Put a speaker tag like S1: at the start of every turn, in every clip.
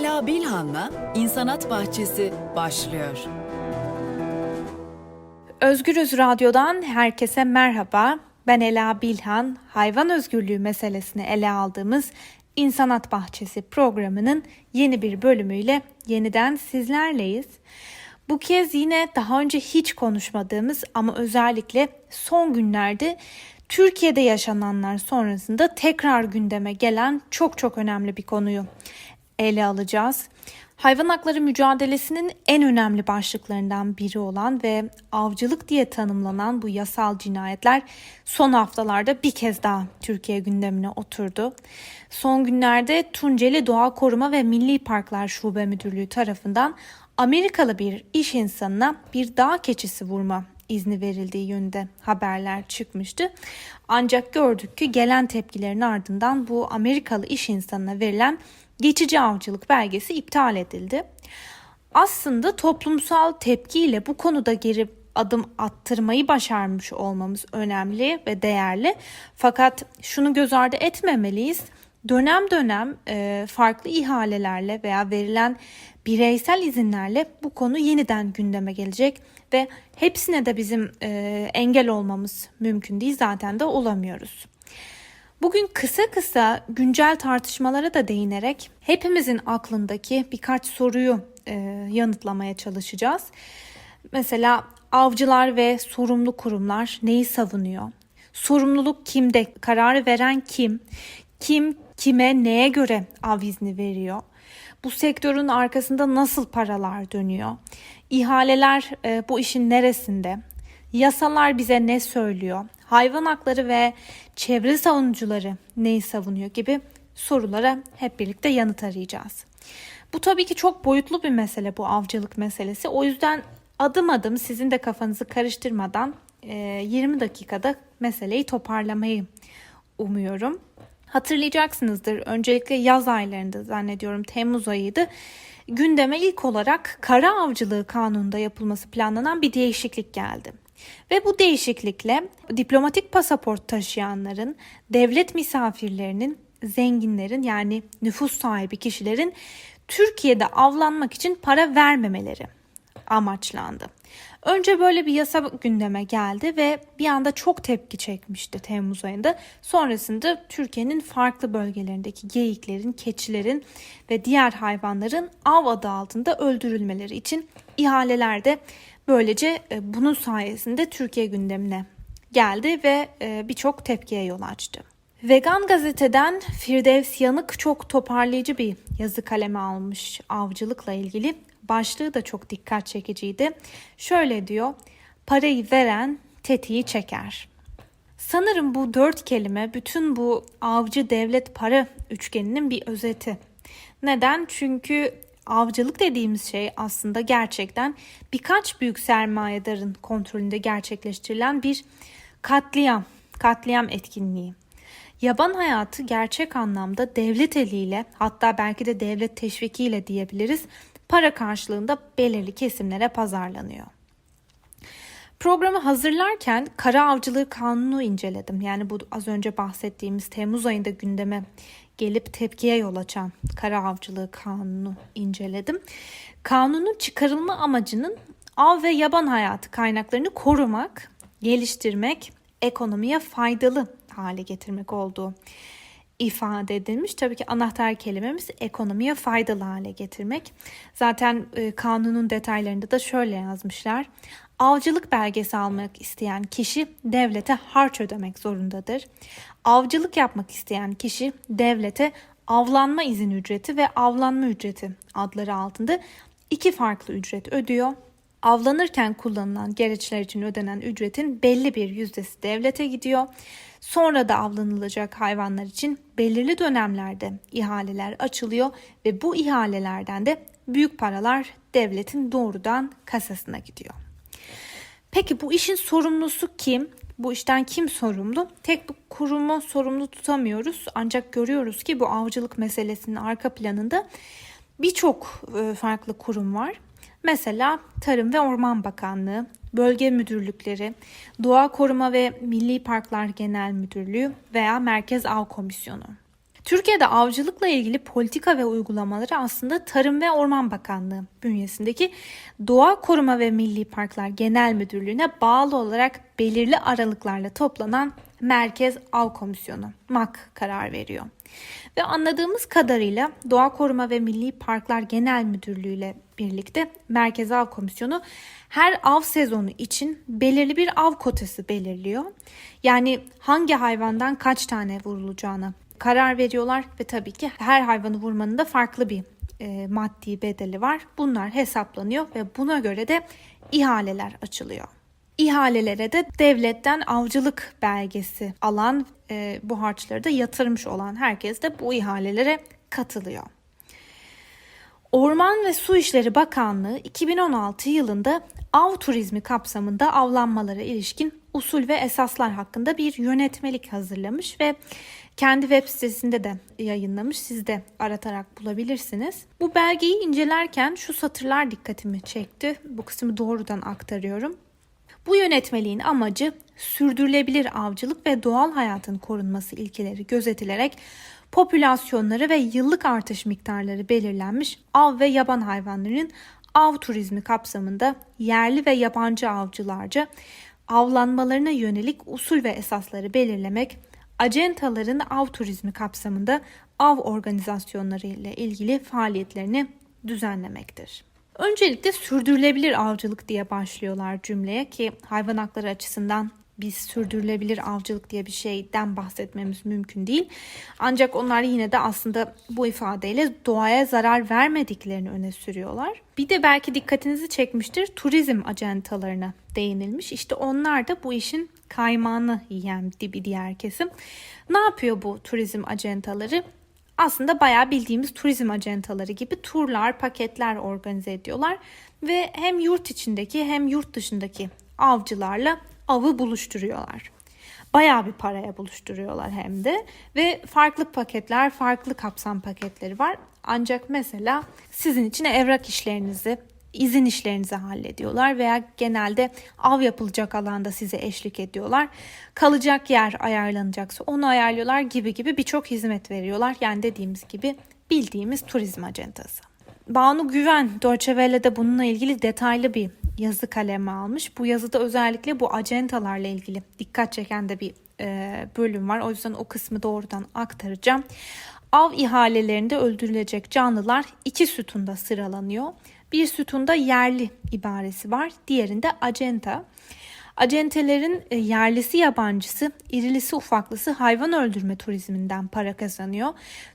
S1: Ela Bilhan'la İnsanat Bahçesi başlıyor.
S2: Özgürüz Radyo'dan herkese merhaba. Ben Ela Bilhan. Hayvan özgürlüğü meselesini ele aldığımız İnsanat Bahçesi programının yeni bir bölümüyle yeniden sizlerleyiz. Bu kez yine daha önce hiç konuşmadığımız ama özellikle son günlerde Türkiye'de yaşananlar sonrasında tekrar gündeme gelen çok çok önemli bir konuyu ele alacağız. Hayvan hakları mücadelesinin en önemli başlıklarından biri olan ve avcılık diye tanımlanan bu yasal cinayetler son haftalarda bir kez daha Türkiye gündemine oturdu. Son günlerde Tunceli Doğa Koruma ve Milli Parklar Şube Müdürlüğü tarafından Amerikalı bir iş insanına bir dağ keçisi vurma izni verildiği yönünde haberler çıkmıştı. Ancak gördük ki gelen tepkilerin ardından bu Amerikalı iş insanına verilen geçici avcılık belgesi iptal edildi. Aslında toplumsal tepkiyle bu konuda geri adım attırmayı başarmış olmamız önemli ve değerli. Fakat şunu göz ardı etmemeliyiz. Dönem dönem e, farklı ihalelerle veya verilen bireysel izinlerle bu konu yeniden gündeme gelecek ve hepsine de bizim e, engel olmamız mümkün değil zaten de olamıyoruz. Bugün kısa kısa güncel tartışmalara da değinerek hepimizin aklındaki birkaç soruyu e, yanıtlamaya çalışacağız. Mesela avcılar ve sorumlu kurumlar neyi savunuyor? Sorumluluk kimde? Kararı veren kim? Kim kime neye göre av izni veriyor? Bu sektörün arkasında nasıl paralar dönüyor? İhaleler e, bu işin neresinde? Yasalar bize ne söylüyor? Hayvan hakları ve çevre savunucuları neyi savunuyor gibi sorulara hep birlikte yanıt arayacağız. Bu tabii ki çok boyutlu bir mesele bu avcılık meselesi. O yüzden adım adım sizin de kafanızı karıştırmadan 20 e, dakikada meseleyi toparlamayı umuyorum. Hatırlayacaksınızdır öncelikle yaz aylarında zannediyorum Temmuz ayıydı. Gündeme ilk olarak kara avcılığı kanununda yapılması planlanan bir değişiklik geldi. Ve bu değişiklikle diplomatik pasaport taşıyanların, devlet misafirlerinin, zenginlerin yani nüfus sahibi kişilerin Türkiye'de avlanmak için para vermemeleri amaçlandı. Önce böyle bir yasa gündeme geldi ve bir anda çok tepki çekmişti Temmuz ayında. Sonrasında Türkiye'nin farklı bölgelerindeki geyiklerin, keçilerin ve diğer hayvanların av adı altında öldürülmeleri için ihalelerde böylece e, bunun sayesinde Türkiye gündemine geldi ve e, birçok tepkiye yol açtı. Vegan gazeteden Firdevs Yanık çok toparlayıcı bir yazı kaleme almış avcılıkla ilgili başlığı da çok dikkat çekiciydi. Şöyle diyor, parayı veren tetiği çeker. Sanırım bu dört kelime bütün bu avcı devlet para üçgeninin bir özeti. Neden? Çünkü avcılık dediğimiz şey aslında gerçekten birkaç büyük sermayedarın kontrolünde gerçekleştirilen bir katliam, katliam etkinliği. Yaban hayatı gerçek anlamda devlet eliyle hatta belki de devlet teşvikiyle diyebiliriz para karşılığında belirli kesimlere pazarlanıyor. Programı hazırlarken kara avcılığı kanunu inceledim. Yani bu az önce bahsettiğimiz Temmuz ayında gündeme gelip tepkiye yol açan kara avcılığı kanunu inceledim. Kanunun çıkarılma amacının av ve yaban hayatı kaynaklarını korumak, geliştirmek, ekonomiye faydalı hale getirmek olduğu ifade edilmiş. Tabii ki anahtar kelimemiz ekonomiye faydalı hale getirmek. Zaten e, kanunun detaylarında da şöyle yazmışlar. Avcılık belgesi almak isteyen kişi devlete harç ödemek zorundadır. Avcılık yapmak isteyen kişi devlete avlanma izin ücreti ve avlanma ücreti adları altında iki farklı ücret ödüyor. Avlanırken kullanılan gereçler için ödenen ücretin belli bir yüzdesi devlete gidiyor. Sonra da avlanılacak hayvanlar için belirli dönemlerde ihaleler açılıyor ve bu ihalelerden de büyük paralar devletin doğrudan kasasına gidiyor. Peki bu işin sorumlusu kim? Bu işten kim sorumlu? Tek bu kurumu sorumlu tutamıyoruz. Ancak görüyoruz ki bu avcılık meselesinin arka planında birçok e, farklı kurum var. Mesela Tarım ve Orman Bakanlığı, bölge müdürlükleri, Doğa Koruma ve Milli Parklar Genel Müdürlüğü veya Merkez Av Komisyonu. Türkiye'de avcılıkla ilgili politika ve uygulamaları aslında Tarım ve Orman Bakanlığı bünyesindeki Doğa Koruma ve Milli Parklar Genel Müdürlüğü'ne bağlı olarak belirli aralıklarla toplanan Merkez Av Komisyonu MAK karar veriyor. Ve anladığımız kadarıyla Doğa Koruma ve Milli Parklar Genel Müdürlüğü ile birlikte Merkez Av Komisyonu her av sezonu için belirli bir av kotası belirliyor. Yani hangi hayvandan kaç tane vurulacağını karar veriyorlar ve tabii ki her hayvanı vurmanın da farklı bir e, maddi bedeli var. Bunlar hesaplanıyor ve buna göre de ihaleler açılıyor. İhalelere de devletten avcılık belgesi alan e, bu harçları da yatırmış olan herkes de bu ihalelere katılıyor. Orman ve Su İşleri Bakanlığı 2016 yılında av turizmi kapsamında avlanmalara ilişkin usul ve esaslar hakkında bir yönetmelik hazırlamış ve kendi web sitesinde de yayınlamış. Siz de aratarak bulabilirsiniz. Bu belgeyi incelerken şu satırlar dikkatimi çekti. Bu kısmı doğrudan aktarıyorum. Bu yönetmeliğin amacı sürdürülebilir avcılık ve doğal hayatın korunması ilkeleri gözetilerek popülasyonları ve yıllık artış miktarları belirlenmiş av ve yaban hayvanlarının av turizmi kapsamında yerli ve yabancı avcılarca avlanmalarına yönelik usul ve esasları belirlemek, acentaların av turizmi kapsamında av organizasyonları ile ilgili faaliyetlerini düzenlemektir. Öncelikle sürdürülebilir avcılık diye başlıyorlar cümleye ki hayvan hakları açısından biz sürdürülebilir avcılık diye bir şeyden bahsetmemiz mümkün değil. Ancak onlar yine de aslında bu ifadeyle doğaya zarar vermediklerini öne sürüyorlar. Bir de belki dikkatinizi çekmiştir turizm acentalarına değinilmiş. İşte onlar da bu işin kaymağını yiyen bir diğer kesim. Ne yapıyor bu turizm acentaları? aslında bayağı bildiğimiz turizm acentaları gibi turlar, paketler organize ediyorlar ve hem yurt içindeki hem yurt dışındaki avcılarla avı buluşturuyorlar. Bayağı bir paraya buluşturuyorlar hem de ve farklı paketler, farklı kapsam paketleri var. Ancak mesela sizin için evrak işlerinizi, izin işlerinizi hallediyorlar veya genelde av yapılacak alanda size eşlik ediyorlar. Kalacak yer ayarlanacaksa onu ayarlıyorlar gibi gibi birçok hizmet veriyorlar. Yani dediğimiz gibi bildiğimiz turizm acentası. Banu Güven Deutsche Welle'de bununla ilgili detaylı bir yazı kaleme almış. Bu yazıda özellikle bu acentalarla ilgili dikkat çeken de bir e, bölüm var. O yüzden o kısmı doğrudan aktaracağım. Av ihalelerinde öldürülecek canlılar iki sütunda sıralanıyor. Bir sütunda yerli ibaresi var, diğerinde acenta. Acentelerin e, yerlisi yabancısı, irilisi ufaklısı hayvan öldürme turizminden para kazanıyor.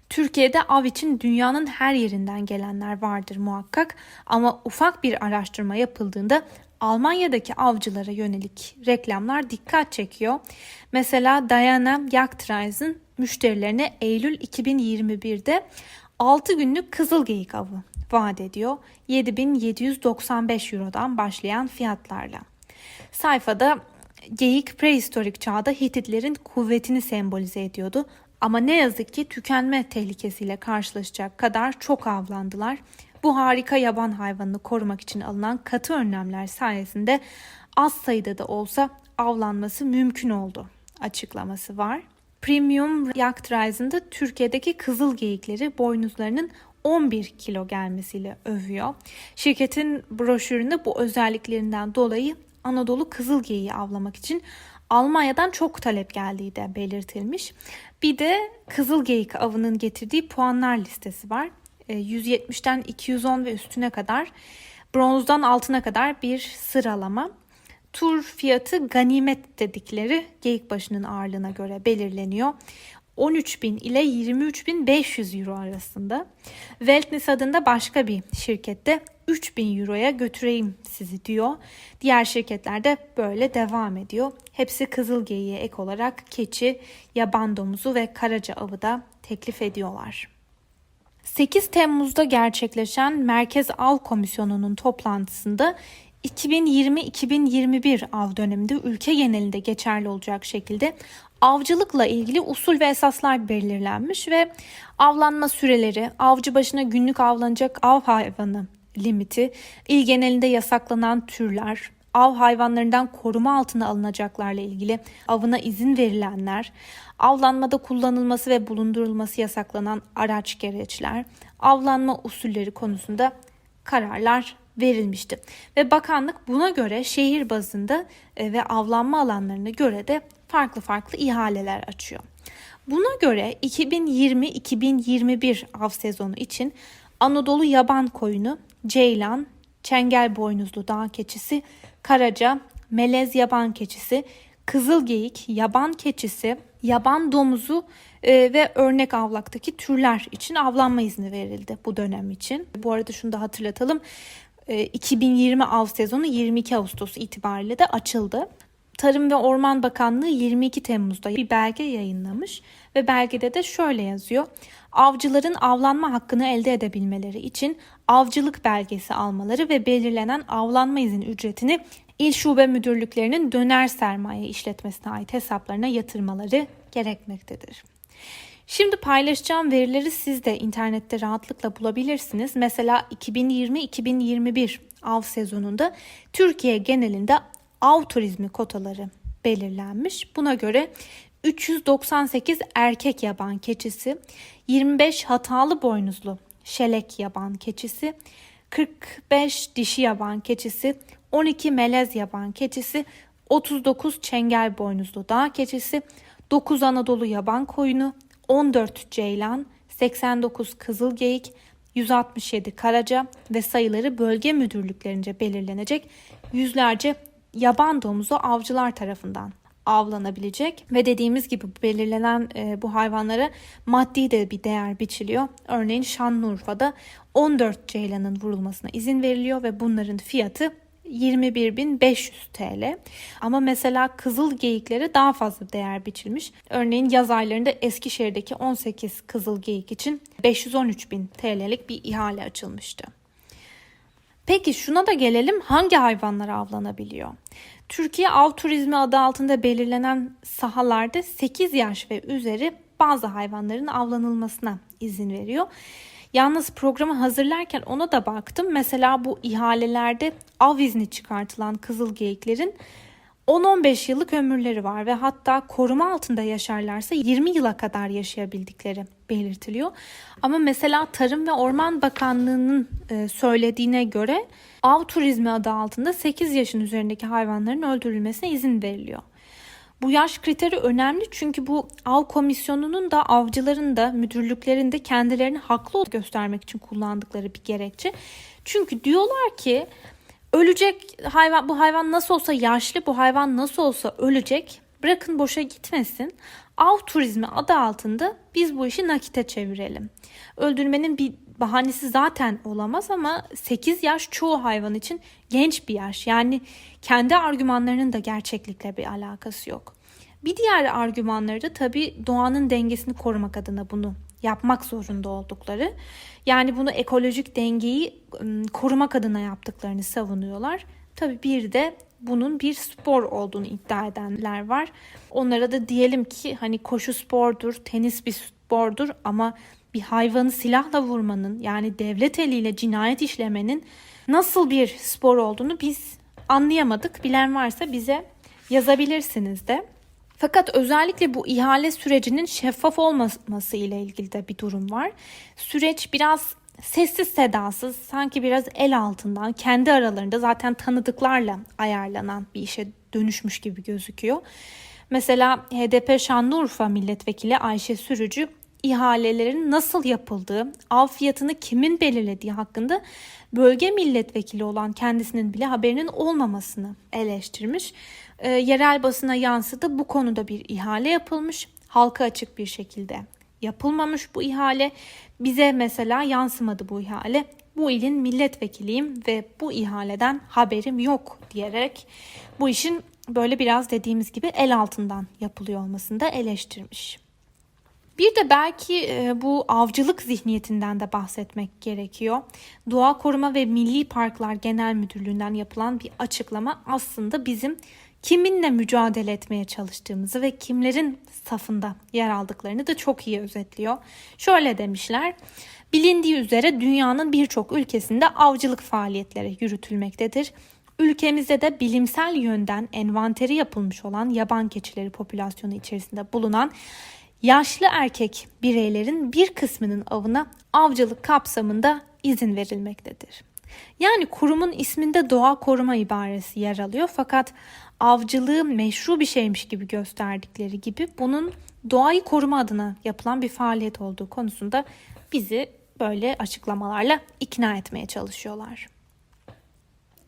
S2: Türkiye'de av için dünyanın her yerinden gelenler vardır muhakkak ama ufak bir araştırma yapıldığında Almanya'daki avcılara yönelik reklamlar dikkat çekiyor. Mesela Diana Jagdreisen müşterilerine Eylül 2021'de 6 günlük kızıl geyik avı vaat ediyor. 7795 Euro'dan başlayan fiyatlarla. Sayfada geyik prehistorik çağda Hititlerin kuvvetini sembolize ediyordu. Ama ne yazık ki tükenme tehlikesiyle karşılaşacak kadar çok avlandılar. Bu harika yaban hayvanını korumak için alınan katı önlemler sayesinde az sayıda da olsa avlanması mümkün oldu açıklaması var. Premium Jagdreisen'da Türkiye'deki kızıl geyikleri boynuzlarının 11 kilo gelmesiyle övüyor. Şirketin broşüründe bu özelliklerinden dolayı Anadolu kızıl geyiği avlamak için Almanya'dan çok talep geldiği de belirtilmiş. Bir de kızıl geyik avının getirdiği puanlar listesi var. 170'ten 210 ve üstüne kadar bronzdan altına kadar bir sıralama. Tur fiyatı ganimet dedikleri geyik başının ağırlığına göre belirleniyor. 13.000 ile 23.500 euro arasında. Weltnis adında başka bir şirkette 3000 euroya götüreyim sizi diyor. Diğer şirketler de böyle devam ediyor. Hepsi kızıl geyiğe ek olarak keçi, yaban domuzu ve karaca avı da teklif ediyorlar. 8 Temmuz'da gerçekleşen Merkez Av Komisyonu'nun toplantısında 2020-2021 av döneminde ülke genelinde geçerli olacak şekilde avcılıkla ilgili usul ve esaslar belirlenmiş ve avlanma süreleri, avcı başına günlük avlanacak av hayvanı limiti, il genelinde yasaklanan türler, av hayvanlarından koruma altına alınacaklarla ilgili avına izin verilenler, avlanmada kullanılması ve bulundurulması yasaklanan araç gereçler, avlanma usulleri konusunda kararlar verilmişti. Ve bakanlık buna göre şehir bazında e, ve avlanma alanlarına göre de farklı farklı ihaleler açıyor. Buna göre 2020-2021 av sezonu için Anadolu yaban koyunu, ceylan, çengel boynuzlu dağ keçisi, karaca, melez yaban keçisi, kızıl geyik, yaban keçisi, yaban domuzu e, ve örnek avlaktaki türler için avlanma izni verildi bu dönem için. Bu arada şunu da hatırlatalım. E, 2020 av sezonu 22 Ağustos itibariyle de açıldı. Tarım ve Orman Bakanlığı 22 Temmuz'da bir belge yayınlamış ve belgede de şöyle yazıyor. Avcıların avlanma hakkını elde edebilmeleri için avcılık belgesi almaları ve belirlenen avlanma izin ücretini il şube müdürlüklerinin döner sermaye işletmesine ait hesaplarına yatırmaları gerekmektedir. Şimdi paylaşacağım verileri siz de internette rahatlıkla bulabilirsiniz. Mesela 2020-2021 av sezonunda Türkiye genelinde av turizmi kotaları belirlenmiş. Buna göre 398 erkek yaban keçisi, 25 hatalı boynuzlu şelek yaban keçisi, 45 dişi yaban keçisi, 12 melez yaban keçisi, 39 çengel boynuzlu dağ keçisi, 9 Anadolu yaban koyunu, 14 ceylan, 89 kızıl geyik, 167 karaca ve sayıları bölge müdürlüklerince belirlenecek yüzlerce yaban domuzu avcılar tarafından avlanabilecek ve dediğimiz gibi belirlenen e, bu hayvanlara maddi de bir değer biçiliyor. Örneğin Şanlıurfa'da 14 ceylanın vurulmasına izin veriliyor ve bunların fiyatı 21.500 TL. Ama mesela kızıl geyiklere daha fazla değer biçilmiş. Örneğin yaz aylarında Eskişehir'deki 18 kızıl geyik için 513.000 TL'lik bir ihale açılmıştı. Peki şuna da gelelim hangi hayvanlar avlanabiliyor? Türkiye Av Turizmi adı altında belirlenen sahalarda 8 yaş ve üzeri bazı hayvanların avlanılmasına izin veriyor. Yalnız programı hazırlarken ona da baktım. Mesela bu ihalelerde av izni çıkartılan kızıl geyiklerin 10-15 yıllık ömürleri var ve hatta koruma altında yaşarlarsa 20 yıla kadar yaşayabildikleri belirtiliyor. Ama mesela Tarım ve Orman Bakanlığı'nın e, söylediğine göre av turizmi adı altında 8 yaşın üzerindeki hayvanların öldürülmesine izin veriliyor. Bu yaş kriteri önemli çünkü bu av komisyonunun da avcıların da müdürlüklerin de kendilerini haklı göstermek için kullandıkları bir gerekçe. Çünkü diyorlar ki ölecek hayvan bu hayvan nasıl olsa yaşlı bu hayvan nasıl olsa ölecek bırakın boşa gitmesin. Av turizmi adı altında biz bu işi nakite çevirelim. Öldürmenin bir bahanesi zaten olamaz ama 8 yaş çoğu hayvan için genç bir yaş. Yani kendi argümanlarının da gerçeklikle bir alakası yok. Bir diğer argümanları da tabii doğanın dengesini korumak adına bunu yapmak zorunda oldukları. Yani bunu ekolojik dengeyi ıı, korumak adına yaptıklarını savunuyorlar. Tabii bir de bunun bir spor olduğunu iddia edenler var. Onlara da diyelim ki hani koşu spordur, tenis bir spordur ama bir hayvanı silahla vurmanın yani devlet eliyle cinayet işlemenin nasıl bir spor olduğunu biz anlayamadık. Bilen varsa bize yazabilirsiniz de. Fakat özellikle bu ihale sürecinin şeffaf olmaması ile ilgili de bir durum var. Süreç biraz sessiz sedasız sanki biraz el altından kendi aralarında zaten tanıdıklarla ayarlanan bir işe dönüşmüş gibi gözüküyor. Mesela HDP Şanlıurfa milletvekili Ayşe Sürücü ihalelerin nasıl yapıldığı, av fiyatını kimin belirlediği hakkında bölge milletvekili olan kendisinin bile haberinin olmamasını eleştirmiş. E, yerel basına yansıdı. Bu konuda bir ihale yapılmış. Halka açık bir şekilde yapılmamış bu ihale. Bize mesela yansımadı bu ihale. Bu ilin milletvekiliyim ve bu ihaleden haberim yok diyerek bu işin böyle biraz dediğimiz gibi el altından yapılıyor olmasını da eleştirmiş. Bir de belki e, bu avcılık zihniyetinden de bahsetmek gerekiyor. Doğa Koruma ve Milli Parklar Genel Müdürlüğü'nden yapılan bir açıklama aslında bizim kiminle mücadele etmeye çalıştığımızı ve kimlerin safında yer aldıklarını da çok iyi özetliyor. Şöyle demişler. Bilindiği üzere dünyanın birçok ülkesinde avcılık faaliyetleri yürütülmektedir. Ülkemizde de bilimsel yönden envanteri yapılmış olan yaban keçileri popülasyonu içerisinde bulunan yaşlı erkek bireylerin bir kısmının avına avcılık kapsamında izin verilmektedir. Yani kurumun isminde doğa koruma ibaresi yer alıyor fakat avcılığı meşru bir şeymiş gibi gösterdikleri gibi bunun doğayı koruma adına yapılan bir faaliyet olduğu konusunda bizi böyle açıklamalarla ikna etmeye çalışıyorlar.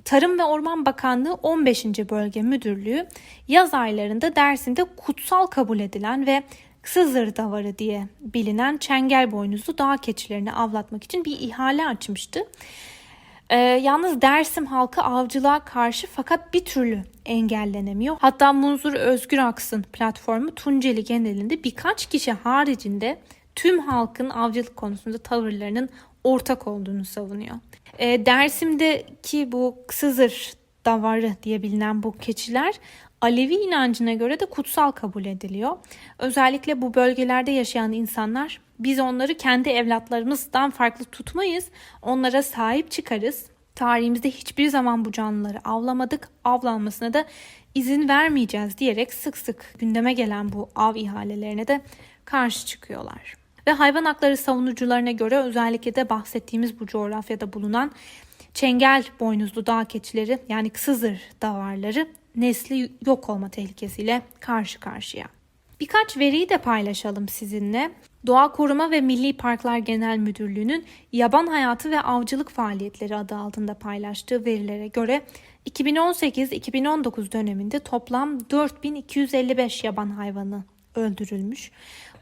S2: Tarım ve Orman Bakanlığı 15. Bölge Müdürlüğü yaz aylarında Dersim'de kutsal kabul edilen ve Sızır davarı diye bilinen çengel boynuzlu dağ keçilerini avlatmak için bir ihale açmıştı. Ee, yalnız Dersim halkı avcılığa karşı fakat bir türlü engellenemiyor. Hatta Munzur Özgür Aksın platformu Tunceli genelinde birkaç kişi haricinde tüm halkın avcılık konusunda tavırlarının ortak olduğunu savunuyor. Ee, Dersim'deki bu Sızır davarı diye bilinen bu keçiler Alevi inancına göre de kutsal kabul ediliyor. Özellikle bu bölgelerde yaşayan insanlar biz onları kendi evlatlarımızdan farklı tutmayız. Onlara sahip çıkarız. Tarihimizde hiçbir zaman bu canlıları avlamadık. Avlanmasına da izin vermeyeceğiz diyerek sık sık gündeme gelen bu av ihalelerine de karşı çıkıyorlar. Ve hayvan hakları savunucularına göre özellikle de bahsettiğimiz bu coğrafyada bulunan çengel boynuzlu dağ keçileri yani Sızır davarları nesli yok olma tehlikesiyle karşı karşıya. Birkaç veriyi de paylaşalım sizinle. Doğa Koruma ve Milli Parklar Genel Müdürlüğü'nün Yaban Hayatı ve Avcılık Faaliyetleri adı altında paylaştığı verilere göre 2018-2019 döneminde toplam 4255 yaban hayvanı öldürülmüş.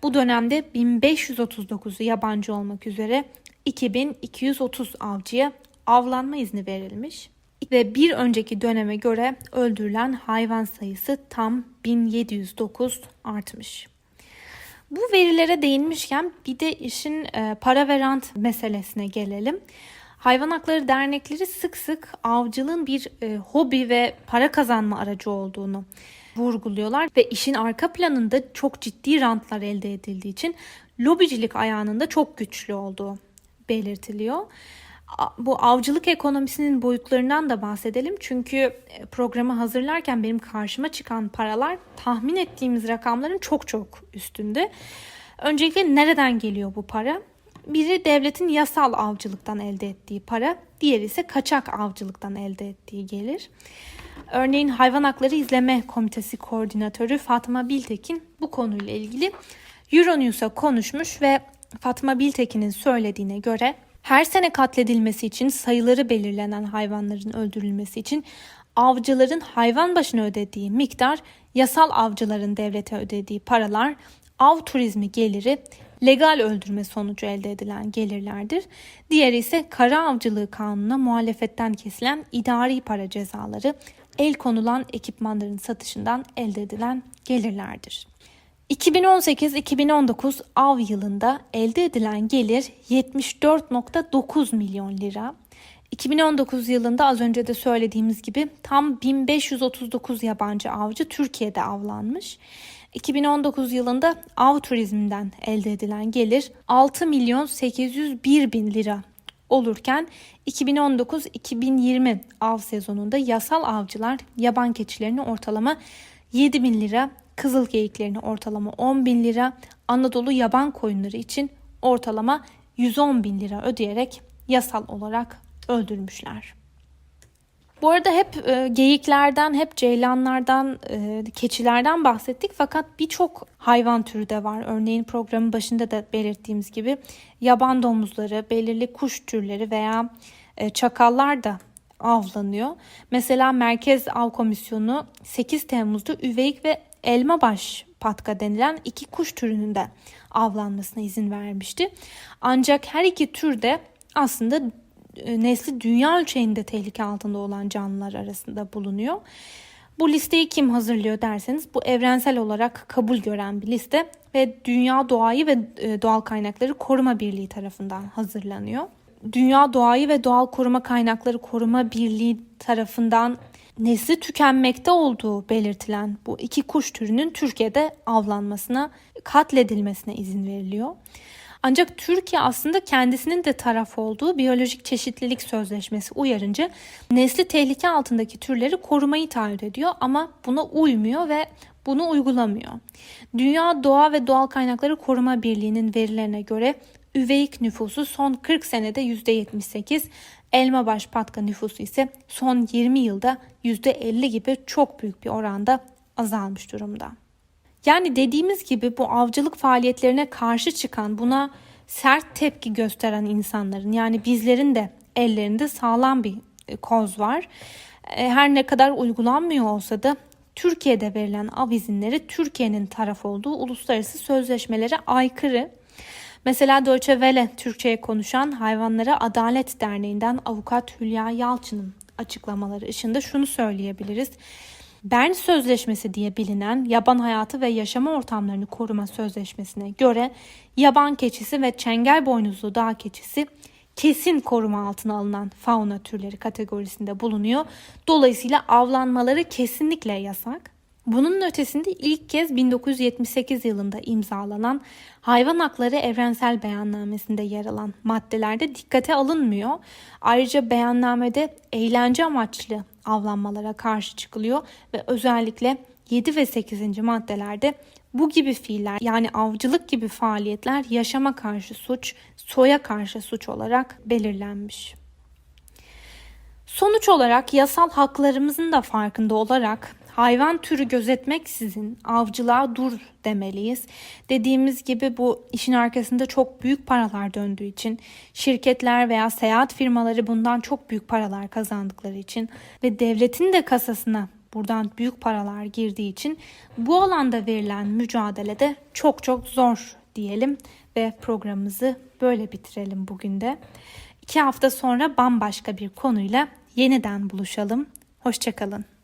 S2: Bu dönemde 1539'u yabancı olmak üzere 2230 avcıya avlanma izni verilmiş ve bir önceki döneme göre öldürülen hayvan sayısı tam 1709 artmış. Bu verilere değinmişken bir de işin e, para ve rant meselesine gelelim. Hayvan Hakları Dernekleri sık sık avcılığın bir e, hobi ve para kazanma aracı olduğunu vurguluyorlar ve işin arka planında çok ciddi rantlar elde edildiği için lobicilik ayağının da çok güçlü olduğu belirtiliyor bu avcılık ekonomisinin boyutlarından da bahsedelim. Çünkü e, programı hazırlarken benim karşıma çıkan paralar tahmin ettiğimiz rakamların çok çok üstünde. Öncelikle nereden geliyor bu para? Biri devletin yasal avcılıktan elde ettiği para, diğeri ise kaçak avcılıktan elde ettiği gelir. Örneğin Hayvan Hakları İzleme Komitesi Koordinatörü Fatma Biltekin bu konuyla ilgili Euronews'a konuşmuş ve Fatma Biltekin'in söylediğine göre her sene katledilmesi için sayıları belirlenen hayvanların öldürülmesi için avcıların hayvan başına ödediği miktar, yasal avcıların devlete ödediği paralar, av turizmi geliri, legal öldürme sonucu elde edilen gelirlerdir. Diğeri ise kara avcılığı kanununa muhalefetten kesilen idari para cezaları, el konulan ekipmanların satışından elde edilen gelirlerdir. 2018-2019 av yılında elde edilen gelir 74.9 milyon lira. 2019 yılında az önce de söylediğimiz gibi tam 1539 yabancı avcı Türkiye'de avlanmış. 2019 yılında av turizminden elde edilen gelir 6 milyon 801 bin lira olurken 2019-2020 av sezonunda yasal avcılar yaban keçilerini ortalama 7 bin lira kızıl geyiklerini ortalama 10 bin lira, Anadolu yaban koyunları için ortalama 110 bin lira ödeyerek yasal olarak öldürmüşler. Bu arada hep e, geyiklerden, hep ceylanlardan, e, keçilerden bahsettik fakat birçok hayvan türü de var. Örneğin programın başında da belirttiğimiz gibi yaban domuzları, belirli kuş türleri veya e, çakallar da avlanıyor. Mesela Merkez Av Komisyonu 8 Temmuz'da üveyik ve elmabaş patka denilen iki kuş türünün de avlanmasına izin vermişti. Ancak her iki tür de aslında e, nesli dünya ölçeğinde tehlike altında olan canlılar arasında bulunuyor. Bu listeyi kim hazırlıyor derseniz bu evrensel olarak kabul gören bir liste ve Dünya Doğayı ve e, Doğal Kaynakları Koruma Birliği tarafından hazırlanıyor. Dünya Doğayı ve Doğal Koruma Kaynakları Koruma Birliği tarafından nesli tükenmekte olduğu belirtilen bu iki kuş türünün Türkiye'de avlanmasına, katledilmesine izin veriliyor. Ancak Türkiye aslında kendisinin de taraf olduğu biyolojik çeşitlilik sözleşmesi uyarınca nesli tehlike altındaki türleri korumayı taahhüt ediyor ama buna uymuyor ve bunu uygulamıyor. Dünya Doğa ve Doğal Kaynakları Koruma Birliği'nin verilerine göre üveyik nüfusu son 40 senede %78, elmabaş patka nüfusu ise son 20 yılda %50 gibi çok büyük bir oranda azalmış durumda. Yani dediğimiz gibi bu avcılık faaliyetlerine karşı çıkan, buna sert tepki gösteren insanların yani bizlerin de ellerinde sağlam bir e, koz var. E, Her ne kadar uygulanmıyor olsa da Türkiye'de verilen av izinleri Türkiye'nin taraf olduğu uluslararası sözleşmelere aykırı. Mesela Deutsche Welle Türkçe'ye konuşan Hayvanlara Adalet Derneği'nden avukat Hülya Yalçın'ın açıklamaları ışığında şunu söyleyebiliriz. Bern Sözleşmesi diye bilinen yaban hayatı ve yaşama ortamlarını koruma sözleşmesine göre yaban keçisi ve çengel boynuzlu dağ keçisi kesin koruma altına alınan fauna türleri kategorisinde bulunuyor. Dolayısıyla avlanmaları kesinlikle yasak. Bunun ötesinde ilk kez 1978 yılında imzalanan Hayvan Hakları Evrensel Beyannamesi'nde yer alan maddelerde dikkate alınmıyor. Ayrıca beyannamede eğlence amaçlı avlanmalara karşı çıkılıyor ve özellikle 7 ve 8. maddelerde bu gibi fiiller yani avcılık gibi faaliyetler yaşama karşı suç, soya karşı suç olarak belirlenmiş. Sonuç olarak yasal haklarımızın da farkında olarak hayvan türü gözetmeksizin avcılığa dur demeliyiz. Dediğimiz gibi bu işin arkasında çok büyük paralar döndüğü için şirketler veya seyahat firmaları bundan çok büyük paralar kazandıkları için ve devletin de kasasına buradan büyük paralar girdiği için bu alanda verilen mücadele de çok çok zor diyelim ve programımızı böyle bitirelim bugün de. İki hafta sonra bambaşka bir konuyla yeniden buluşalım. Hoşçakalın.